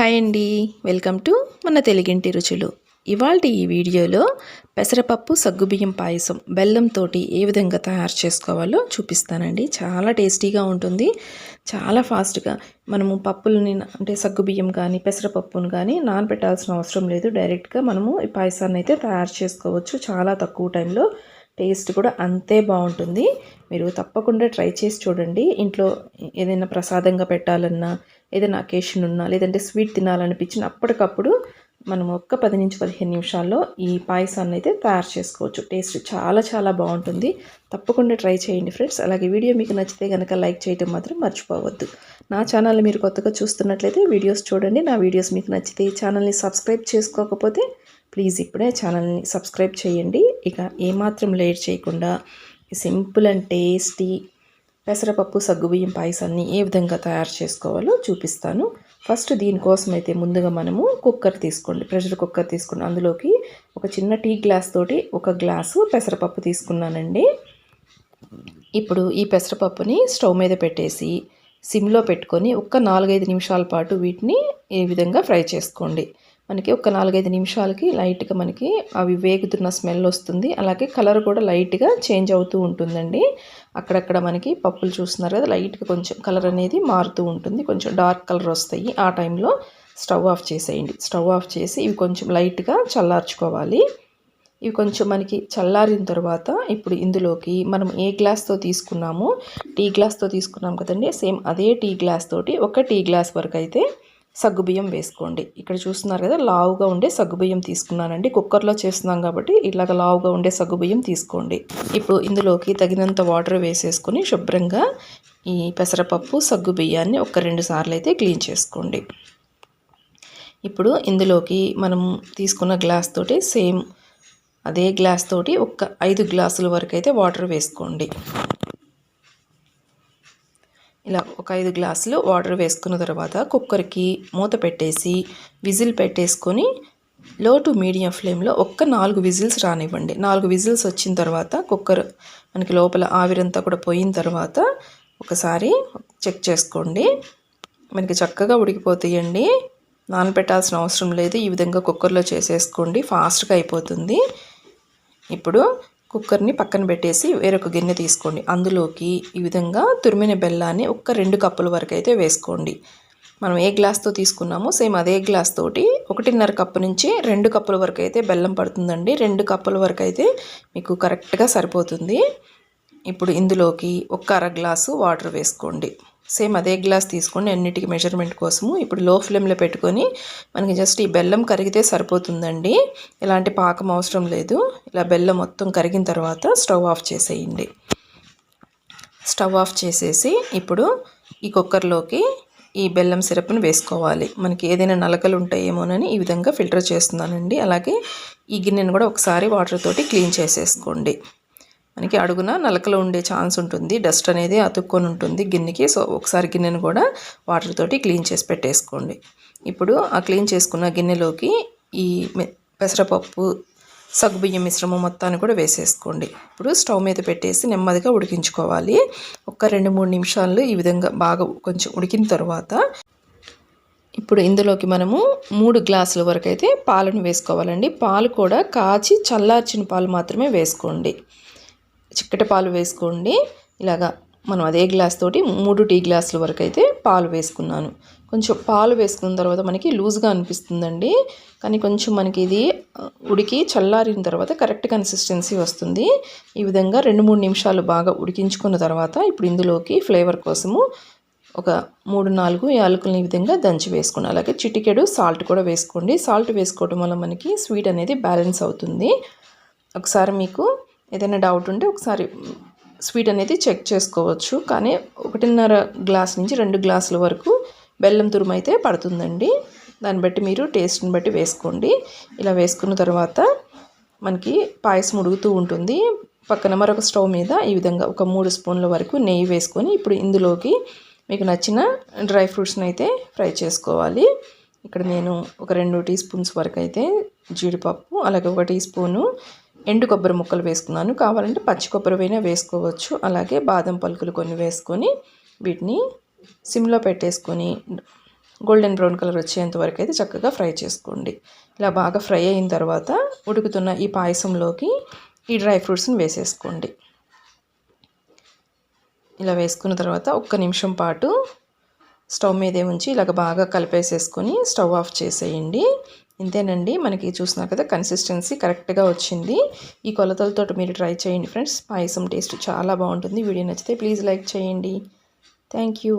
Hi అండి. Welcome to మన తెలుగింటి రుచులు. ఇవాళ ఈ వీడియోలో పెసరపప్పు సగ్గుబియ్యం పాయసం బెల్లంతో ఏ విధంగా తయారు చేసుకోవాలో చూపిస్తానండి. చాలా టేస్టీగా ఉంటుంది. చాలా ఫాస్ట్గా మనము పప్పులని అంటే సగ్గుబియ్యం కానీ పెసరపప్పును కానీ నానబెట్టాల్సిన అవసరం లేదు. డైరెక్ట్గా మనము ఈ పాయసాన్ని అయితే తయారు చేసుకోవచ్చు. చాలా తక్కువ టైంలో టేస్ట్ కూడా అంతే బాగుంటుంది. మీరు తప్పకుండా ట్రై చేసి చూడండి. ఇంట్లో ఏదైనా ప్రసాదంగా పెట్టాలన్నా ఏదైనా అకేషన్ ఉన్నా లేదంటే స్వీట్ తినాలనిపించిన అప్పటికప్పుడు మనం ఒక్క పది నుంచి పదిహేను నిమిషాల్లో ఈ పాయసాన్ని అయితే తయారు చేసుకోవచ్చు. టేస్ట్ చాలా చాలా బాగుంటుంది. తప్పకుండా ట్రై చేయండి ఫ్రెండ్స్ అలాగే వీడియో మీకు నచ్చితే కనుక లైక్ చేయడం మాత్రం మర్చిపోవద్దు. నా ఛానల్ని మీరు కొత్తగా చూస్తున్నట్లయితే వీడియోస్ చూడండి. నా వీడియోస్ మీకు నచ్చితే ఈ ఛానల్ని సబ్స్క్రైబ్ చేసుకోకపోతే ప్లీజ్ ఇప్పుడే ఛానల్ని సబ్స్క్రైబ్ చేయండి. ఇక ఏమాత్రం లేట్ చేయకుండా సింపుల్ అండ్ టేస్టీ పెసరపప్పు సగ్గుబియ్యం పాయసాన్ని ఏ విధంగా తయారు చేసుకోవాలో చూపిస్తాను. ఫస్ట్ దీనికోసం అయితే ముందుగా మనము కుక్కర్ తీసుకోండి. ప్రెషర్ కుక్కర్ తీసుకోండి అందులోకి ఒక చిన్న టీ గ్లాస్ తోటి ఒక గ్లాసు పెసరపప్పు తీసుకున్నానండి. ఇప్పుడు ఈ పెసరపప్పుని స్టవ్ మీద పెట్టేసి సిమ్లో పెట్టుకొని ఒక నాలుగైదు నిమిషాల పాటు వీటిని ఈ విధంగా ఫ్రై చేసుకోండి. మనకి ఒక నాలుగైదు నిమిషాలకి లైట్గా మనకి అవి వేగుతున్న స్మెల్ వస్తుంది. అలాగే కలర్ కూడా లైట్గా చేంజ్ అవుతూ ఉంటుందండి. అక్కడక్కడ మనకి పప్పులు చూస్తున్నారు కదా లైట్గా కొంచెం కలర్ అనేది మారుతూ ఉంటుంది. కొంచెం డార్క్ కలర్ వస్తాయి. ఆ టైంలో స్టవ్ ఆఫ్ చేసేయండి. స్టవ్ ఆఫ్ చేసి ఇవి కొంచెం లైట్గా చల్లార్చుకోవాలి. ఇవి కొంచెం మనకి చల్లారిన తర్వాత ఇప్పుడు ఇందులోకి మనం ఏ గ్లాస్తో తీసుకున్నామో టీ గ్లాస్తో తీసుకున్నాం కదండి సేమ్ అదే టీ గ్లాస్ తోటి ఒక టీ గ్లాస్ వరకు అయితే సగ్గుబియ్యం వేసుకోండి. ఇక్కడ చూస్తున్నారు కదా లావుగా ఉండే సగ్గుబియ్యం తీసుకున్నానండి. కుక్కర్లో చేస్తున్నాం కాబట్టి ఇలాగ లావుగా ఉండే సగ్గుబియ్యం తీసుకోండి. ఇప్పుడు ఇందులోకి తగినంత వాటర్ వేసేసుకొని శుభ్రంగా ఈ పెసరపప్పు సగ్గుబియ్యాన్ని ఒక రెండు సార్లు అయితే క్లీన్ చేసుకోండి. ఇప్పుడు ఇందులోకి మనం తీసుకున్న గ్లాస్ తోటి సేమ్ అదే గ్లాస్ తోటి ఒక ఐదు గ్లాసుల వరకు అయితే వాటర్ వేసుకోండి. ఇలా ఒక ఐదు గ్లాసులు వాటర్ వేసుకున్న తర్వాత కుక్కర్కి మూత పెట్టేసి విజిల్ పెట్టేసుకొని లో టు మీడియం ఫ్లేమ్లో ఒక్క నాలుగు విజిల్స్ రానివ్వండి. నాలుగు విజిల్స్ వచ్చిన తర్వాత కుక్కర్ మనకి లోపల ఆవిరంతా కూడా పోయిన తర్వాత ఒకసారి చెక్ చేసుకోండి. మనకి చక్కగా ఉడికిపోతాయండి. నానబెట్టాల్సిన అవసరం లేదు. ఈ విధంగా కుక్కర్లో చేసేసుకోండి. ఫాస్ట్గా అయిపోతుంది. ఇప్పుడు కుక్కర్ని పక్కన పెట్టేసి వేరొక గిన్నె తీసుకోండి. అందులోకి ఈ విధంగా తురిమిన బెల్లాన్ని ఒక్క రెండు కప్పుల వరకు అయితే వేసుకోండి. మనం ఏ గ్లాస్తో తీసుకున్నామో సేమ్ అదే గ్లాస్ తోటి ఒకటిన్నర కప్పు నుంచి రెండు కప్పుల వరకు అయితే బెల్లం పడుతుందండి. రెండు కప్పుల వరకు అయితే మీకు కరెక్ట్గా సరిపోతుంది. ఇప్పుడు ఇందులోకి ఒక్క అర గ్లాసు వాటర్ వేసుకోండి. సేమ్ అదే గ్లాస్ తీసుకోండి అన్నిటికీ మెజర్మెంట్ కోసము ఇప్పుడు లో ఫ్లేమ్లో పెట్టుకొని మనకి జస్ట్ ఈ బెల్లం కరిగితే సరిపోతుందండి. ఎలాంటి పాకం అవసరం లేదు. ఇలా బెల్లం మొత్తం కరిగిన తర్వాత స్టవ్ ఆఫ్ చేసేయండి. స్టవ్ ఆఫ్ చేసేసి ఇప్పుడు ఈ కుక్కర్లోకి ఈ బెల్లం సిరప్ని వేసుకోవాలి. మనకి ఏదైనా నలకలు ఉంటాయేమోనని ఈ విధంగా ఫిల్టర్ చేస్తున్నానండి. అలాగే ఈ గిన్నెను కూడా ఒకసారి వాటర్ తోటి క్లీన్ చేసేసుకోండి. మనకి అడుగున నలకలు ఉండే ఛాన్స్ ఉంటుంది. డస్ట్ అనేది అతుక్కొని ఉంటుంది గిన్నెకి. సో ఒకసారి గిన్నెను కూడా వాటర్ తోటి క్లీన్ చేసి పెట్టేసుకోండి. ఇప్పుడు ఆ క్లీన్ చేసుకున్న గిన్నెలోకి ఈ పెసరపప్పు సగ్గుబియ్యం మిశ్రమం మొత్తాన్ని కూడా వేసేసుకోండి. ఇప్పుడు స్టవ్ మీద పెట్టేసి నెమ్మదిగా ఉడికించుకోవాలి. ఒక రెండు మూడు నిమిషాలు ఈ విధంగా బాగా కొంచెం ఉడికిన తర్వాత ఇప్పుడు ఇందులోకి మనము మూడు గ్లాసుల వరకు అయితే పాలను వేసుకోవాలండి. పాలు కూడా కాచి చల్లార్చిన పాలు మాత్రమే వేసుకోండి. చిక్కటి పాలు వేసుకోండి. ఇలాగా మనం అదే గ్లాస్ తోటి మూడు టీ గ్లాసుల వరకు అయితే పాలు వేసుకున్నాను. కొంచెం పాలు వేసుకున్న తర్వాత మనకి లూజ్గా అనిపిస్తుందండి. కానీ కొంచెం మనకి ఇది ఉడికి చల్లారిన తర్వాత కరెక్ట్ కన్సిస్టెన్సీ వస్తుంది. ఈ విధంగా రెండు మూడు నిమిషాలు బాగా ఉడికించుకున్న తర్వాత ఇప్పుడు ఇందులోకి ఫ్లేవర్ కోసము ఒక మూడు నాలుగు యాలకులను ఈ విధంగా దంచి వేసుకోండి అలాగే చిటికెడు సాల్ట్ కూడా వేసుకోండి. సాల్ట్ వేసుకోవడం వల్ల మనకి స్వీట్ అనేది బ్యాలెన్స్ అవుతుంది. ఒకసారి మీకు ఏదైనా డౌట్ ఉంటే ఒకసారి స్వీట్ అనేది చెక్ చేసుకోవచ్చు. కానీ ఒకటిన్నర గ్లాస్ నుంచి రెండు గ్లాసుల వరకు బెల్లం తురుము అయితే పడుతుందండి. దాన్ని బట్టి మీరు టేస్ట్ని బట్టి వేసుకోండి. ఇలా వేసుకున్న తర్వాత మనకి పాయసం ఉడుగుతూ ఉంటుంది. పక్కన మరొక స్టవ్ మీద ఈ విధంగా ఒక మూడు స్పూన్ల వరకు నెయ్యి వేసుకొని ఇప్పుడు ఇందులోకి మీకు నచ్చిన డ్రై ఫ్రూట్స్ని అయితే ఫ్రై చేసుకోవాలి. ఇక్కడ నేను ఒక రెండు టీ స్పూన్స్ వరకు అయితే జీడిపప్పు అలాగే ఒక టీ స్పూను ఎండు కొబ్బరి ముక్కలు వేసుకున్నాను. కావాలంటే పచ్చి కొబ్బరి అయినా వేసుకోవచ్చు. అలాగే బాదం పలుకులు కొన్ని వేసుకొని వీటిని సిమ్లో పెట్టేసుకొని గోల్డెన్ బ్రౌన్ కలర్ వచ్చేంత వరకు అయితే చక్కగా ఫ్రై చేసుకోండి. ఇలా బాగా ఫ్రై అయిన తర్వాత ఉడుకుతున్న ఈ పాయసంలోకి ఈ డ్రై ఫ్రూట్స్ని వేసేసుకోండి. ఇలా వేసుకున్న తర్వాత ఒక్క నిమిషం పాటు స్టవ్ మీదే ఉంచి ఇలాగ బాగా కలిపేసేసుకొని స్టవ్ ఆఫ్ చేసేయండి. ఇంతేనండి. మనకి చూసినారు కదా కన్సిస్టెన్సీ కరెక్ట్గా వచ్చింది. ఈ కొలతలతో మీరు ట్రై చేయండి ఫ్రెండ్స్ పాయసం టేస్ట్ చాలా బాగుంటుంది. వీడియో నచ్చితే ప్లీజ్ లైక్ చేయండి. Thank you